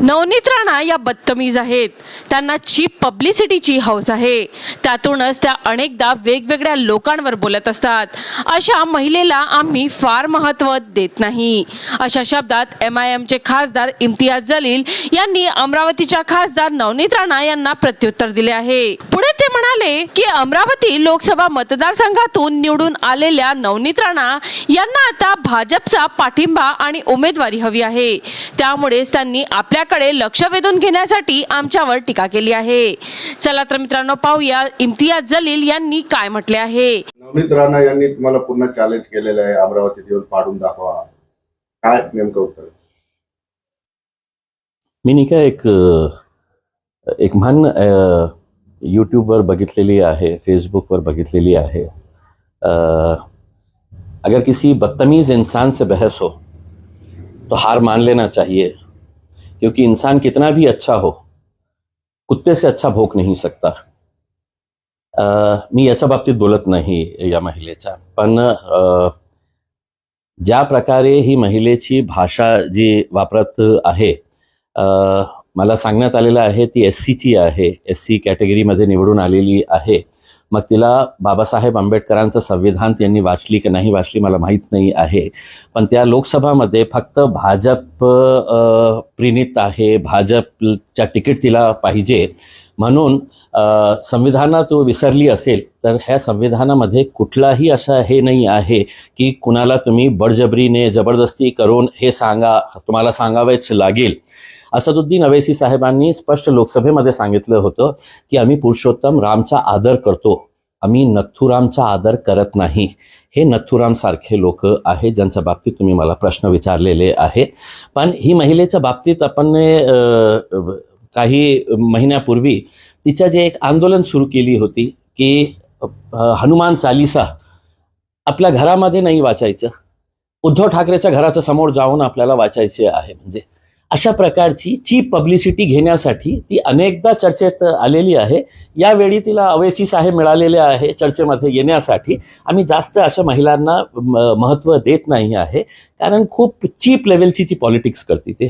नवनीत राणा या बदतमीज आहेत. त्यांना चीप पब्लिसिटीची हौस आहे. त्यातूनच त्या अनेकदा वेगवेगळ्या लोकांवर बोलत असतात. अशा महिलेला आम्ही फार महत्त्व देत नाही. अशा शब्दात एम आय एमचे खासदार इम्तियाज जलील यांनी अमरावतीच्या खासदार नवनीत राणा यांना प्रत्युत्तर दिले आहे. पुढे म्हणाले की अमरावती लोकसभा मतदारसंघातून निवडून आलेल्या नवनीत राणा यांना आता भाजपचा पाठिंबा आणि उमेदवारी हवी आहे. त्यामुळेच त्यांनी आपल्याकडे लक्ष वेधून घेण्यासाठी आमच्यावर टीका केली आहे. चला तर मित्रांनो पाहूया इम्तियाज जलील यांनी काय म्हटले आहे. नवनीत राणा यांनी तुम्हाला पुन्हा चॅलेंज केलेलं आहे. अमरावतीत येऊन पाडून दाखवा. काय नेमकं उत्तर? मी नाही का एक एक म्हण अ, यूट्यूबवर बघितलेली आहे फेसबुकवर बघितलेली आहे. अगर किसी बदतमीज इंसान से बहस हो तो हार मान लेना चाहिए, क्योंकि इंसान कितना भी अच्छा हो, कुत्ते से अच्छा भोग नहीं सकता। मी याच्या बाबतीत बोलत नाही या महिलेच्या पण ज्या प्रकारे ही महिलेची भाषा जी वापरत आहे मला सांगण्यात आलेलं आहे ती एस सीची आहे एस सी कॅटेगरीमध्ये निवडून आलेली आहे. मग तिला बाबासाहेब आंबेडकरांचं संविधान त्यांनी वाचली की नाही वाचली मला माहीत नाही आहे. पण त्या लोकसभामध्ये फक्त भाजप अ, प्रणित आहे भाजपच्या तिकीट तिला पाहिजे. म्हणून अ, संविधानात विसरली असेल तर ह्या संविधानामध्ये कुठलाही असा हे नाही आहे की कुणाला तुम्ही बळजबरीने जबरदस्ती करून हे सांगा तुम्हाला सांगावेच लागेल. असदुद्दीन अवेसी साहेबांनी स्पष्ट लोकसभेमध्ये सांगितलं होतं की आम्ही पुरुषोत्तम रामचा आदर करतो. आम्ही नथुरामचा आदर करत नाही. हे नथुराम सारखे लोक आहेत ज्यांच्या बाबतीत तुम्ही मला प्रश्न विचारलेले आहे पण ही महिलेच्या बाबतीत आपण काही महिन्यापूर्वी तिच्या जे एक आंदोलन सुरू केली होती की हनुमान चालिसा आपल्या घरामध्ये नाही वाचायचं. उद्धव ठाकरेच्या घराच्या समोर जाऊन आपल्याला वाचायचे आहे. म्हणजे अशा प्रकारची चीप पब्लिसिटी घेण्यासाठी ती अनेकदा चर्चेत आलेली आहे. यावेळी तिला अवेसी साहेब मिळालेले आहे चर्चेमध्ये येण्यासाठी. आम्ही जास्त अशा महिलांना महत्त्व देत नाही आहे. कारण खूप चीप लेवलची ती पॉलिटिक्स करते ते.